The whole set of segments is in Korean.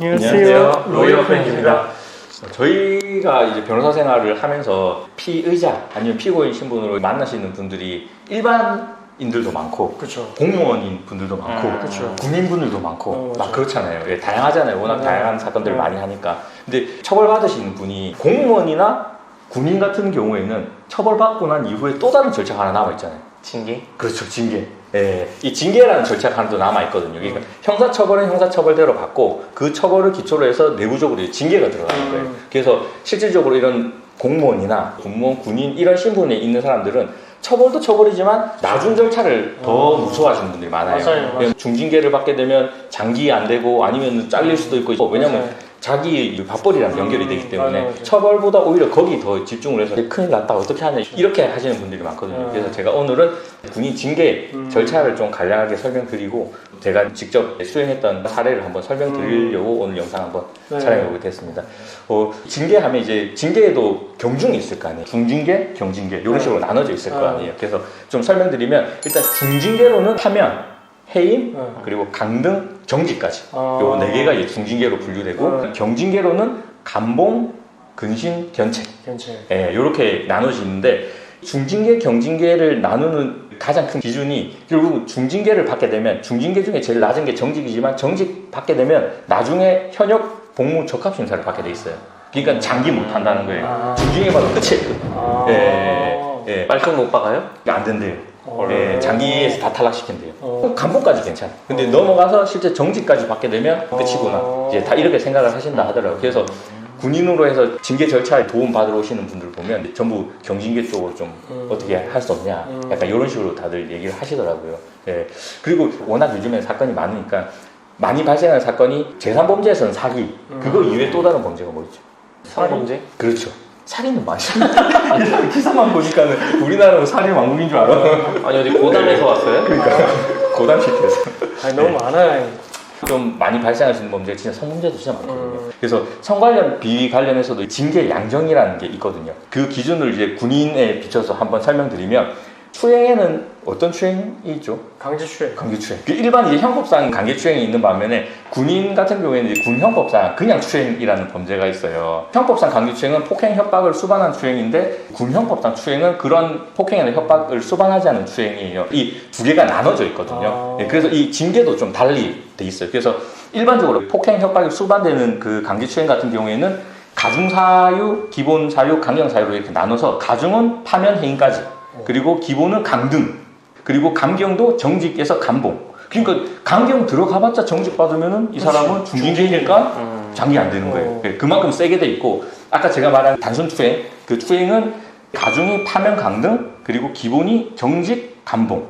안녕하세요. 로이어 프렌즈입니다. 저희가 이제 변호사 생활을 하면서 피의자 아니면 피고인 신분으로 만나시는 분들이 일반인들도 많고 그렇죠. 공무원인 분들도 많고 음, 그쵸. 군인분들도 많고 어. 막 그렇잖아요. 예, 다양하잖아요. 워낙 음. 다양한 사건들을 음. 많이 하니까. 근데 처벌받으시는 분이 공무원이나 군인 같은 경우에는 처벌받고 난 이후에 또 다른 절차가 하나 남아 있잖아요. 징계? 그렇죠, 징계. 예, 이 징계라는 절차가 하나 더 남아 있거든요. 그러니까 형사처벌은 형사처벌대로 받고 그 처벌을 기초로 해서 내부적으로 징계가 들어가는 거예요. 음. 그래서 실질적으로 이런 공무원이나 공무원, 군인 이런 신분에 있는 사람들은 처벌도 처벌이지만 나중 절차를 더 음. 무서워하시는 분들이 많아요. 맞아요, 맞아요. 중징계를 받게 되면 장기 안 되고 아니면 잘릴 수도 있고 왜냐면. 자기 밥벌이랑 음, 연결이 되기 때문에 맞아요, 맞아요. 처벌보다 오히려 거기 더 집중을 해서 큰일 났다 어떻게 하냐 이렇게 하시는 분들이 많거든요. 음. 그래서 제가 오늘은 군인 징계 음. 절차를 좀 간략하게 설명드리고 제가 직접 수행했던 사례를 한번 설명드리려고 오늘 영상 한번 네. 촬영해보게 됐습니다. 어, 징계하면 이제 징계에도 경중이 있을 거 아니에요. 중징계, 경징계 이런 네. 식으로 나눠져 있을 거 네. 아니에요. 그래서 좀 설명드리면 일단 중징계로는 파면, 해임, 네. 그리고 강등, 정지까지 아. 요네 개가 이제 중징계로 분류되고 네. 경징계로는 감봉, 근신, 견책 괜찮아요. 예, 이렇게 나눠지는데 중징계, 경징계를 나누는 가장 큰 기준이 결국 중징계를 받게 되면 중징계 중에 제일 낮은 게 정직이지만 정직 받게 되면 나중에 현역 복무 적합 심사를 받게 돼 있어요. 그러니까 장기 못 한다는 거예요. 아. 중징계 받으면 끝이에요. 끝. 아. 예, 예, 빨리 못 박아요? 안 된대요. 어. 예, 장기에서 다 탈락시킨대요. 어. 감봉까지 괜찮아. 근데 어. 넘어가서 실제 정직까지 받게 되면 끝이구나. 어. 이제 다 이렇게 생각을 하신다 하더라고요. 그래서 군인으로 해서 징계 절차에 도움 받으러 오시는 분들 보면 전부 경징계 쪽으로 좀 음. 어떻게 할 수 없냐. 음. 약간 이런 식으로 다들 얘기를 하시더라고요. 예. 그리고 워낙 요즘에 사건이 많으니까 많이 발생하는 사건이 재산범죄에서는 사기. 그거 음. 이외에 또 다른 범죄가 뭐 있죠? 성범죄? 그렇죠. 살인은 많이 기사만 보니까는 우리나라는 살인 왕국인 줄 알아. 아니 어디 고담에서 왔어요? 고단 시트에서. 아니, 너무 많아요. 좀 많이 발생할 수 있는 범죄가 진짜 성범죄도 진짜 많거든요. 음. 그래서 성 관련 비위 관련해서도 징계 양정이라는 게 있거든요. 그 기준을 이제 군인에 비춰서 한번 설명드리면 추행에는 어떤 추행이 있죠? 강제추행. 강제추행. 그 일반 이제 형법상 강제추행이 있는 반면에 군인 같은 경우에는 이제 군 형법상 그냥 추행이라는 범죄가 있어요. 형법상 강제추행은 폭행 협박을 수반한 추행인데 군 형법상 추행은 그런 폭행이나 협박을 수반하지 않은 추행이에요. 이 두 개가 나눠져 있거든요. 아. 예, 그래서 이 징계도 좀 달리 돼 있어요. 그래서 일반적으로 폭행 협박이 수반되는 그 강제추행 같은 경우에는 가중사유, 기본사유, 강경사유로 이렇게 나눠서 가중은 파면 해임까지 그리고 기본은 강등. 그리고 감경도 정직에서 감봉. 그러니까 강경 들어가봤자 정직 받으면은 이 사람은 중징계니까 음. 장기 안 되는 거예요. 어. 예, 그만큼 세게 돼 있고 아까 제가 말한 단순 추행 그 추행은 가중이 파면 강등 그리고 기본이 정직 감봉.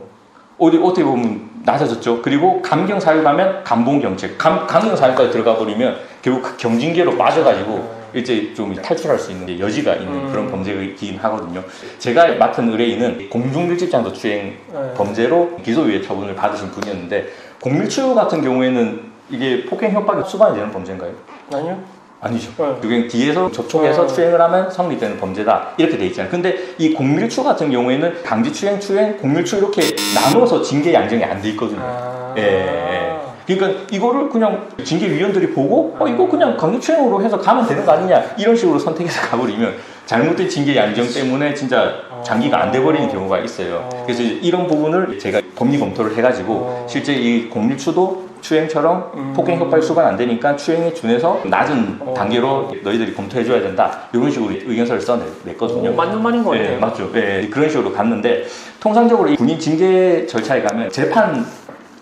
어디 어떻게 보면 낮아졌죠. 그리고 감경 사유 가면 감봉 경책, 감, 감경 사유까지 들어가 버리면 결국 그 경징계로 빠져가지고 이제 좀 탈출할 수 있는 여지가 있는 음. 그런 범죄이긴 하거든요. 제가 맡은 의뢰인은 공중밀집장도 추행 네. 범죄로 기소유예 처분을 받으신 분이었는데 공밀추 같은 경우에는 이게 폭행 협박이 수반이 되는 범죄인가요? 아니요? 아니죠. 네. 그게 뒤에서 접촉해서 네. 추행을 하면 성립되는 범죄다 이렇게 돼 있잖아요. 근데 이 공밀추 같은 경우에는 강제 추행, 추행, 공밀추 이렇게 나눠서 징계 양정이 안 돼 있거든요. 아. 예, 예. 그러니까 이거를 그냥 징계위원들이 보고 어 이거 그냥 강제추행으로 해서 가면 되는 거 아니냐 이런 식으로 선택해서 가버리면 잘못된 징계 양정 때문에 진짜 장기가 안 돼버리는 경우가 있어요. 어. 그래서 이런 부분을 제가 법리 검토를 해가지고 어. 실제 이 공밀추도 추행처럼 음. 폭행 협박이 수반 안 되니까 추행에 준해서 낮은 어. 단계로 너희들이 검토해줘야 된다 이런 식으로 의견서를 써냈거든요. 어, 맞는 말인 것 네, 같아요. 맞죠. 네, 그런 식으로 갔는데 통상적으로 이 군인 징계 절차에 가면 재판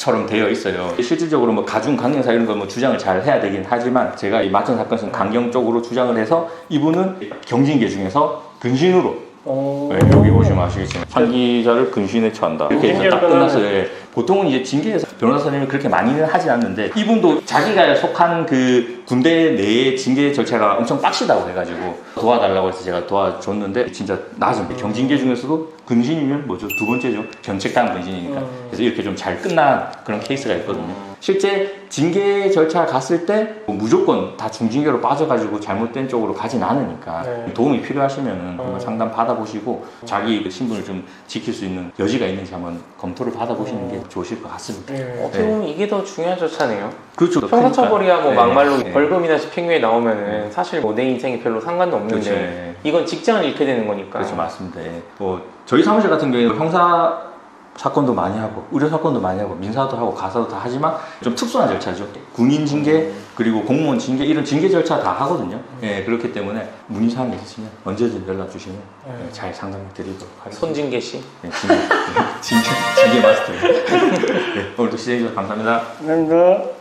처럼 되어 있어요. 실질적으로 뭐 가중 강경사 이런 거뭐 주장을 잘 해야 되긴 하지만 제가 이 맡은 사건에서는 강경 쪽으로 주장을 해서 이분은 경징계 중에서 근신으로 어. 네, 여기 보시면 아시겠지만 상기자를 근신에 처한다 이렇게 해서 딱 끝났어요. 예. 보통은 이제 징계에서 변호사님이 그렇게 많이는 하진 않는데 이분도 자기가 속한 그 군대 내의 징계 절차가 엄청 빡시다고 해가지고 도와달라고 해서 제가 도와줬는데 진짜 낮은 경징계 중에서도 근신이면 뭐죠? 두 번째죠. 견책당 근신이니까. 그래서 이렇게 좀 잘 끝난 그런 케이스가 있거든요. 실제 징계 절차 갔을 때 뭐 무조건 다 중징계로 빠져가지고 잘못된 쪽으로 가진 않으니까 네. 도움이 필요하시면은 한번 어. 상담 받아보시고 자기 그 신분을 좀 지킬 수 있는 여지가 있는지 한번 검토를 받아보시는 게 좋으실 것 같습니다. 네. 어떻게 보면 이게 더 중요한 절차네요. 그렇죠. 형사처벌이야 뭐 네. 막말로 네. 벌금이나 집행유예 나오면은 사실 뭐 내 인생에 별로 상관도 없는데 그렇죠. 네. 이건 직장을 잃게 되는 거니까. 그렇죠, 맞습니다. 예. 뭐 저희 사무실 같은 경우에 형사 사건도 많이 하고 의료 사건도 많이 하고 민사도 하고 가사도 다 하지만 좀 특수한 절차죠. 군인 징계 그리고 공무원 징계 이런 징계 절차 다 하거든요. 예, 그렇기 때문에 문의 사항 있으시면 언제든 연락 주시면 예, 잘 상담해 드리도록 하겠습니다. 손징계 씨. 예, 징계 예, 징계 징계 마스터입니다. 예, 오늘도 시청해 주셔서 감사합니다. 감사합니다.